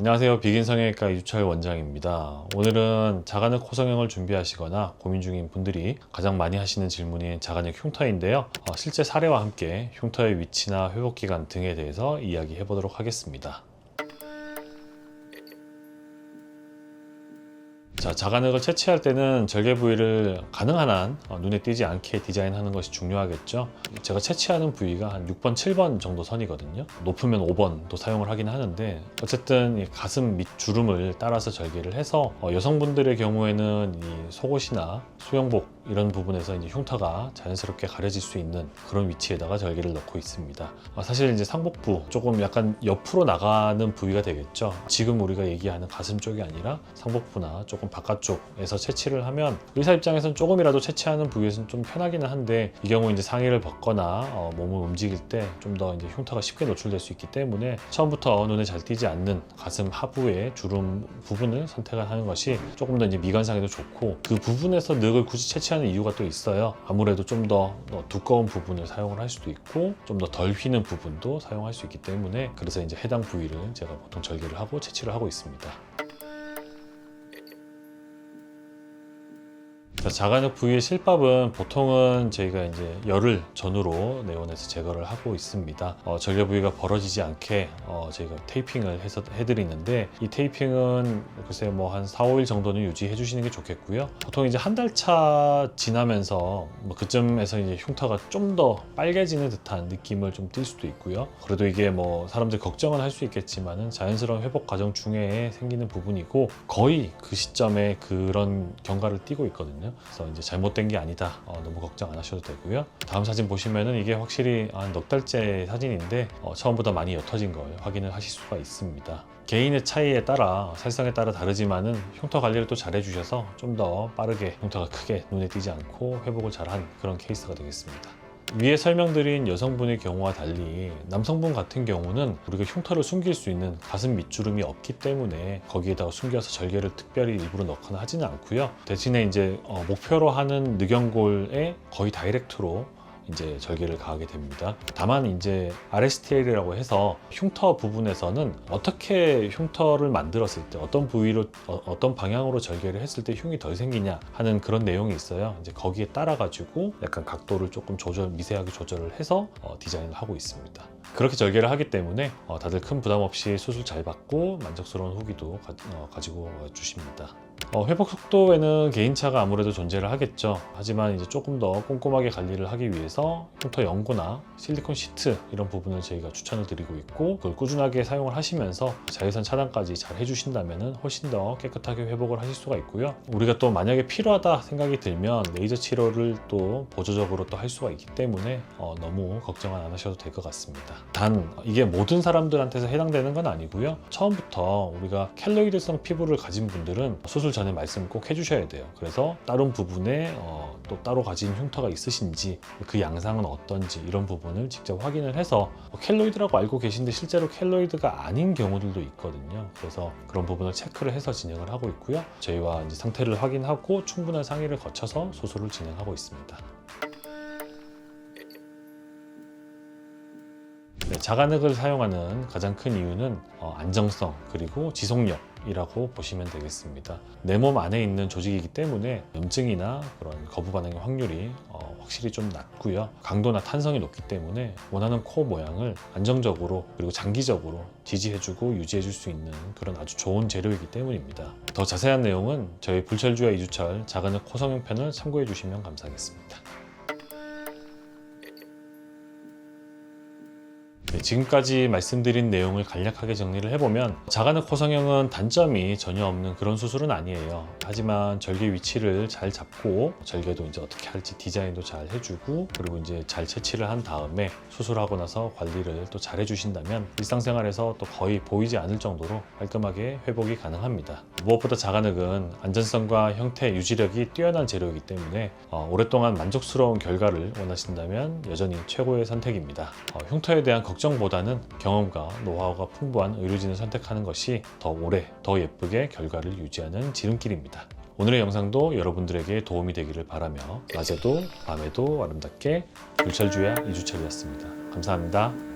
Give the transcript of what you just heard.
안녕하세요. 비긴 성형외과 이주철 원장입니다. 오늘은 자간흑 코성형을 준비하시거나 고민 중인 분들이 가장 많이 하시는 질문인 자간흑 흉터인데요. 어, 실제 사례와 함께 흉터의 위치나 회복 기간 등에 대해서 이야기해 보도록 하겠습니다. 자, 자간흑을 채취할 때는 절개 부위를 가능한 한 어, 눈에 띄지 않게 디자인하는 것이 중요하겠죠. 제가 채취하는 부위가 한 6번, 7번 정도 선이거든요. 높으면 5번도 사용을 하긴 하는데 어쨌든 이 가슴 밑 주름을 따라서 절개를 해서 어, 여성분들의 경우에는 이 속옷이나 수영복 이런 부분에서 이제 흉터가 자연스럽게 가려질 수 있는 그런 위치에다가 절개를 넣고 있습니다. 어, 사실 이제 상복부 조금 약간 옆으로 나가는 부위가 되겠죠. 지금 우리가 얘기하는 가슴 쪽이 아니라 상복부나 조금 바깥쪽에서 채취를 하면 의사 입장에서는 조금이라도 채취하는 부위에서는 좀 편하기는 한데 이 경우 이제 상의를 벗거나 어, 몸을 움직일 때 좀 더 이제 흉터가 쉽게 노출될 수 있기 때문에 처음부터 눈에 잘 띄지 않는 가슴 하부의 주름 부분을 선택하는 것이 조금 더 이제 미관상에도 좋고 그 부분에서 늑을 굳이 채취하는 이유가 또 있어요. 아무래도 좀 더 두꺼운 부분을 사용을 할 수도 있고 좀 더 덜 휘는 부분도 사용할 수 있기 때문에 그래서 이제 해당 부위를 제가 보통 절개를 하고 채취를 하고 있습니다. 자, 자간흑 부위의 실밥은 보통은 저희가 이제 열을 전후로 내원해서 제거를 하고 있습니다. 어, 절개 부위가 벌어지지 않게 어, 저희가 테이핑을 해서 해드리는데 이 테이핑은 글쎄 뭐 한 4, 5일 정도는 유지해 주시는 게 좋겠고요. 보통 이제 한 달 차 지나면서 뭐 그쯤에서 이제 흉터가 좀 더 빨개지는 듯한 느낌을 좀 띌 수도 있고요. 그래도 이게 뭐 사람들 걱정은 할 수 있겠지만은 자연스러운 회복 과정 중에 생기는 부분이고 거의 그 시점에 그런 경과를 띠고 있거든요. 그래서 이제 잘못된 게 아니다. 어, 너무 걱정 안 하셔도 되고요. 다음 사진 보시면은 이게 확실히 한 넉 달째 사진인데 어, 처음보다 많이 옅어진 걸 확인을 하실 수가 있습니다. 개인의 차이에 따라 살성에 따라 다르지만은 흉터 관리를 또 잘 해 주셔서 좀 더 빠르게 흉터가 크게 눈에 띄지 않고 회복을 잘한 그런 케이스가 되겠습니다. 위에 설명드린 여성분의 경우와 달리 남성분 같은 경우는 우리가 흉터를 숨길 수 있는 가슴 밑주름이 없기 때문에 거기에다가 숨겨서 절개를 특별히 일부러 넣거나 하지는 않고요. 대신에 이제 어, 목표로 하는 늑연골에 거의 다이렉트로 이제 절개를 가하게 됩니다. 다만 이제 RSTL이라고 해서 흉터 부분에서는 어떻게 흉터를 만들었을 때 어떤 부위로 어, 떤 방향으로 절개를 했을 때 흉이 덜 생기냐 하는 그런 내용이 있어요. 이제 거기에 따라 가지고 약간 각도를 조금 조절 미세하게 조절을 해서 어, 디자인을 하고 있습니다. 그렇게 절개를 하기 때문에 어, 다들 큰 부담 없이 수술 잘 받고 만족스러운 후기도 가, 지고 주십니다. 어, 회복 속도에는 개인차가 아무래도 존재를 하겠죠. 하지만 이제 조금 더 꼼꼼하게 관리를 하기 위해서 흉터 연고나 실리콘 시트 이런 부분을 저희가 추천을 드리고 있고 그걸 꾸준하게 사용을 하시면서 자외선 차단까지 잘 해주신다면 훨씬 더 깨끗하게 회복을 하실 수가 있고요. 우리가 또 만약에 필요하다 생각이 들면 레이저 치료를 또 보조적으로 또 할 수가 있기 때문에 어, 너무 걱정은 안 하셔도 될 것 같습니다. 단 이게 모든 사람들한테서 해당되는 건 아니고요. 처음부터 우리가 켈로이드성 피부를 가진 분들은 수술 전에 말씀을 꼭 해주셔야 돼요. 그래서 다른 부분에 어, 또 따로 가진 흉터가 있으신지 그 양상은 어떤지 이런 부분을 직접 확인을 해서 뭐 켈로이드라고 알고 계신데 실제로 켈로이드가 아닌 경우들도 있거든요. 그래서 그런 부분을 체크를 해서 진행을 하고 있고요. 저희와 상태를 확인하고 충분한 상의를 거쳐서 수술을 진행하고 있습니다. 자간흑을 사용하는 가장 큰 이유는 어, 안정성 그리고 지속력 이라고 보시면 되겠습니다. 내 몸 안에 있는 조직이기 때문에 염증이나 그런 거부 반응의 확률이 어, 확실히 좀 낮고요. 강도나 탄성이 높기 때문에 원하는 코 모양을 안정적으로 그리고 장기적으로 지지해주고 유지해줄 수 있는 그런 아주 좋은 재료이기 때문입니다. 더 자세한 내용은 저희 불철주야 이주철 자간흑 코성형 편을 참고해 주시면 감사하겠습니다. 네, 지금까지 말씀드린 내용을 간략하게 정리를 해보면 자간흑 호성형은 단점이 전혀 없는 그런 수술은 아니에요. 하지만 절개 위치를 잘 잡고 절개도 이제 어떻게 할지 디자인도 잘 해주고 그리고 이제 잘 채취를 한 다음에 수술하고 나서 관리를 또 잘 해주신다면 일상생활에서 또 거의 보이지 않을 정도로 깔끔하게 회복이 가능합니다. 무엇보다 자간흑은 안전성과 형태 유지력이 뛰어난 재료이기 때문에 어, 오랫동안 만족스러운 결과를 원하신다면 여전히 최고의 선택입니다. 어, 흉터에 대한 걱정 보다는 경험과 노하우가 풍부한 의료진을 선택하는 것이 더 오래, 더 예쁘게 결과를 유지하는 지름길입니다. 오늘의 영상도 여러분들에게 도움이 되기를 바라며 낮에도 밤에도 아름답게 불철주야 이주철이었습니다. 감사합니다.